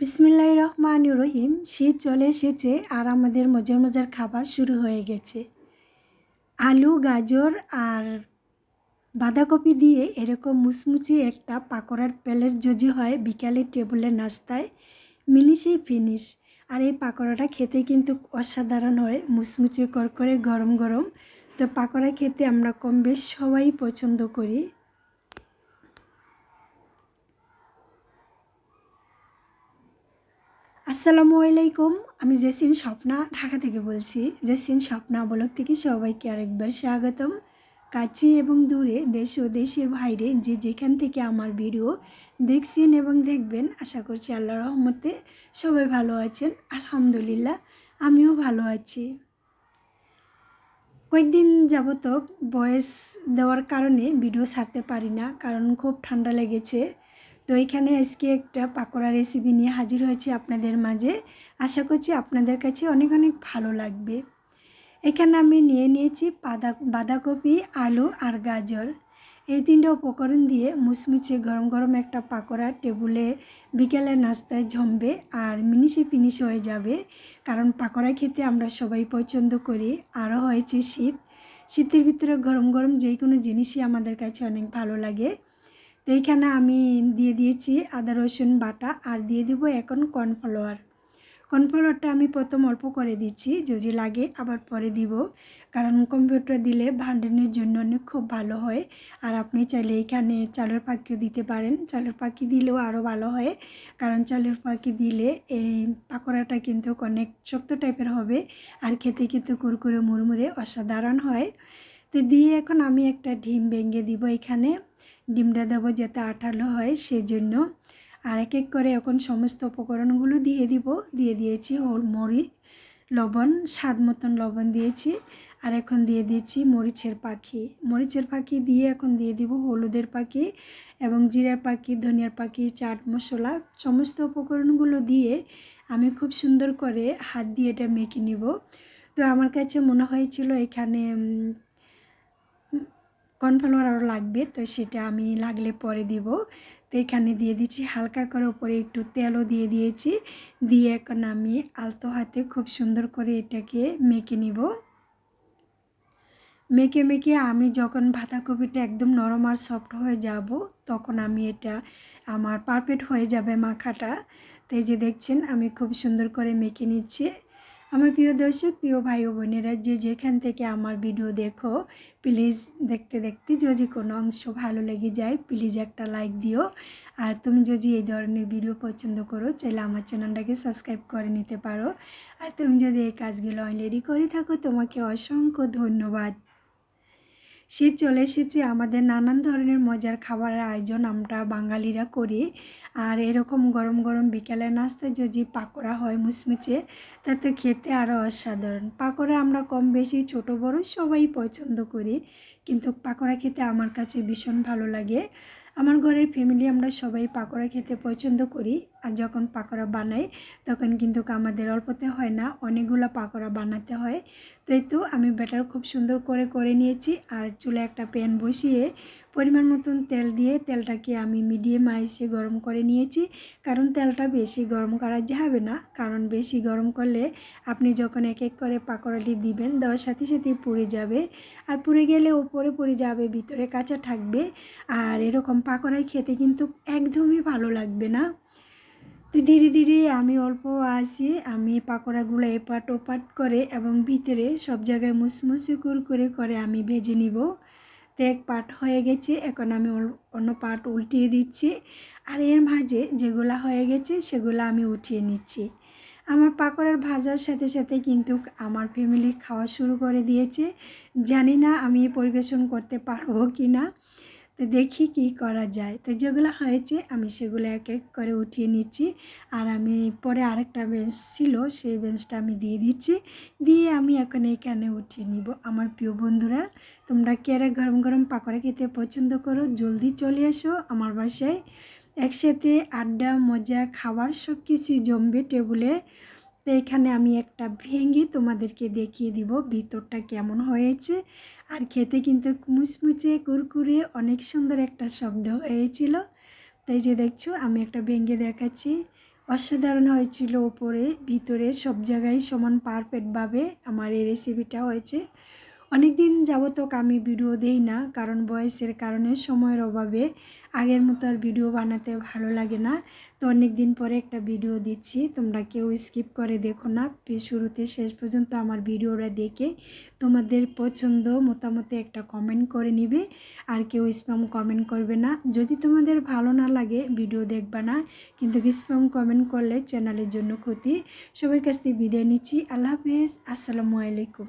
বিসমিল্লাহ রহমান রহিম শীত চলে এসেছে আর আমাদের মজার মজার খাবার শুরু হয়ে গেছে। আলু, গাজর আর বাঁধাকপি দিয়ে এরকম মুচমুচি একটা পাকোড়ার প্যালেট যদি হয় বিকালের টেবিলে নাস্তায় মিনিশেই ফিনিশ। আর এই পাকোড়াটা খেতে কিন্তু অসাধারণ হয়, মুচমুচে করকরে গরম গরম। তো পাকোড়া খেতে আমরা কম বেশ সবাই পছন্দ করি। আসসালামু আলাইকুম। আমি জেসিন স্বপ্না, ঢাকা থেকে বলছি। জেসিন স্বপ্না বলক থেকে সবাইকে আরেকবার স্বাগতম। কাছে এবং দূরে, দেশ ও দেশের বাইরে যে যেখান থেকে আমার ভিডিও দেখছেন এবং দেখবেন, আশা করছি আল্লাহ রহমতে সবাই ভালো আছেন। আলহামদুলিল্লাহ, আমিও ভালো আছি। কয়েকদিন যাবত বয়স দেওয়ার কারণে ভিডিও ছাড়তে পারি না, কারণ খুব ঠান্ডা লেগেছে। তো এখানে আজকে একটা পাকোড়া রেসিপি নিয়ে হাজির হয়েছি আপনাদের মাঝে। আশা করছি আপনাদের কাছে অনেক অনেক ভালো লাগবে। এখানে আমি নিয়ে নিয়েছি বাঁধা বাঁধাকপি, আলু আর গাজর। এই তিনটে উপকরণ দিয়ে মুচমুচে গরম গরম একটা পাকোড়া টেবুলে বিকেলে নাস্তায় জমবে আর মিনিশে পিনিশ হয়ে যাবে। কারণ পাকোড়া খেতে আমরা সবাই পছন্দ করি, আরও হয়েছে শীত। শীতের ভিতরে গরম গরম যে কোনো জিনিসই আমাদের কাছে অনেক ভালো লাগে। তো এইখানে আমি দিয়ে দিয়েছি আদা, রসুন বাটা আর দিয়ে দিব এখন কর্নফ্লাওয়ার। কর্নফ্লাওয়ারটা আমি প্রথম অল্প করে দিচ্ছি, যদি লাগে আবার পরে দিব। কারণ কম্পিউটার দিলে ভান্ডানোর জন্য অনেক খুব ভালো হয়। আর আপনি চাইলে এখানে চালের পাখিও দিতে পারেন। চালের পাখি দিলেও আরও ভালো হয়। কারণ চালের পাখি দিলে এই পাকোড়াটা কিন্তু অনেক শক্ত টাইপের হবে আর খেতে কিন্তু কুরকুরে, মুড়মুড়ে অসাধারণ হয়। তো দিয়ে এখন আমি একটা ডিম ভেঙে দিব এখানে। ডিমটা দেবো যাতে আঠালো হয় সেজন্য। আর এক এক করে এখন সমস্ত উপকরণগুলো দিয়ে দিব। দিয়ে দিয়েছি মরি, লবণ, স্বাদ মতন লবণ দিয়েছি। আর এখন দিয়ে দিয়েছি মরিচের পাখি। মরিচের পাখি দিয়ে এখন দিয়ে দিব হলুদের পাখি এবং জিরার পাখি, ধনিয়ার পাখি, চাট মশলা, সমস্ত উপকরণগুলো দিয়ে আমি খুব সুন্দর করে হাত দিয়ে এটা মেখে নিব। তো আমার কাছে মনে হয়েছিল এখানে কর্নফ্লাওয়ার আরও লাগবে, তো সেটা আমি লাগলে পরে দিব। তো এখানে দিয়ে দিচ্ছি হালকা করে উপরে একটু তেলও দিয়ে দিয়েছি, দিয়ে এখন আমি আলতো হাতে খুব সুন্দর করে এটাকে মেখে নিব। মেখে মেখে আমি যখন বাঁধাকপিটা একদম নরম আর সফট হয়ে যাব, তখন আমি এটা আমার পারফেক্ট হয়ে যাবে মাখাটা। তো এই যে দেখছেন, আমি খুব সুন্দর করে মেখে নিচ্ছি। আমার প্রিয় দর্শক, প্রিয় ভাই বোনেরা, যে যেখান থেকে আমার ভিডিও দেখো প্লিজ দেখতে দেখতে যদি কোনো অংশ ভালো লেগে যায় প্লিজ একটা লাইক দিও। আর তুমি যদি এই ধরনের ভিডিও পছন্দ করো, চাইলে আমার চ্যানেলটাকে সাবস্ক্রাইব করে নিতে পারো। আর তুমি যদি এই কাজগুলো অলরেডি করে থাকো, তোমাকে অসংখ্য ধন্যবাদ। শীত চলে এসেছে আমাদের নানান ধরনের মজার খাবারের আয়োজন আমরা বাঙালিরা করি। আর এরকম গরম গরম বিকেলে নাস্তায় যদি পাকোড়া হয় মুচমুচে তাতে খেতে আরও অসাধারণ। পাকোড়া আমরা কম বেশি ছোট বড় সবাই পছন্দ করি, কিন্তু পাকোড়া খেতে আমার কাছে ভীষণ ভালো লাগে। আমার ঘরের ফ্যামিলি আমরা সবাই পাকোড়া খেতে পছন্দ করি। আর যখন পাকোড়া বানাই, তখন কিন্তু আমাদের অল্পতে হয় না, অনেকগুলো পাকোড়া বানাতে হয়। তো এই তো আমি ব্যাটার খুব সুন্দর করে করে নিয়েছি। আর চুলে একটা প্যান বসিয়ে পরিমাণ মতন তেল দিয়ে তেলটাকে আমি মিডিয়াম আইসে গরম করে নিয়েছি। কারণ তেলটা বেশি গরম করা যাবে না। কারণ বেশি গরম করলে আপনি যখন এক এক করে পাকোড়াটি দিবেন, দেওয়ার সাথে সাথে পুড়ে যাবে। আর পুড়ে গেলে ওপরে পুড়ে যাবে, ভিতরে কাঁচা থাকবে। আর এরকম পাকোড়াই খেতে কিন্তু একদমই ভালো লাগবে না। তো ধীরে ধীরে আমি অল্প আসি আমি পাকোড়াগুলো এপাট ওপাট করে এবং ভিতরে সব জায়গায় মুসমুসি করে করে আমি ভেজে নিব। তো এক পাট হয়ে গেছে, এখন আমি অন্য পাট উল্টিয়ে দিচ্ছি। আর এর মাঝে যেগুলো হয়ে গেছে সেগুলো আমি উঠিয়ে নিচ্ছি। আমার পাকোড়ার ভাজার সাথে সাথে কিন্তু আমার ফ্যামিলি খাওয়া শুরু করে দিয়েছে। জানি না আমি পরিবেশন করতে পারব কি না তো দেখি কি করা যায়। তো যেগুলো হয়েছে আমি সেগুলো এক এক করে উঠিয়ে নিচ্ছি। আর আমি পরে আরেকটা বেঞ্চ ছিল, সেই বেঞ্চটা আমি দিয়ে দিচ্ছি। দিয়ে আমি এখন এখানে উঠিয়ে নিব। আমার প্রিয় বন্ধুরা, তোমরা কেরে গরম গরম পাকোড়া খেতে পছন্দ করো, জলদি চলে এসো আমার বাসায়। একসাথে আড্ডা, মজা, খাবার সব কিছুই জমবে টেবিলে। তো এখানে আমি একটা ভেঙে তোমাদেরকে দেখিয়ে দিব ভিতরটা কেমন হয়েছে। আর খেতে কিন্তু মুচমুচে, কুরকুরে অনেক সুন্দর একটা শব্দ হয়েছিল। তাই যে দেখছ, আমি একটা ভেঙে দেখাচ্ছি। অসাধারণ হয়েছিল ওপরে, ভিতরে সব জায়গায় সমান পারফেক্টভাবে আমার এই রেসিপিটা হয়েছে। অনেক দিন যাবত আমি ভিডিও দেই না, কারণ বয়সের কারণে সময়ের অভাবে আগের মতো আর ভিডিও বানাতে ভালো লাগে না। তো অনেক দিন পরে একটা ভিডিও দিচ্ছি, তোমরা কেউ স্কিপ করে দেখো না। শুরুতে শেষ পর্যন্ত আমার ভিডিওটা দেখে তোমাদের পছন্দ মতামতে একটা কমেন্ট করে নিবে, আর কেউ স্প্যাম কমেন্ট করবে না। যদি তোমাদের ভালো না লাগে ভিডিও দেখবা না, কিন্তু স্প্যাম কমেন্ট করলে চ্যানেলের জন্য ক্ষতি। সবার কাছ থেকে বিদায় নিচ্ছি। আল্লাহ হাফেজ। আসসালামু আলাইকুম।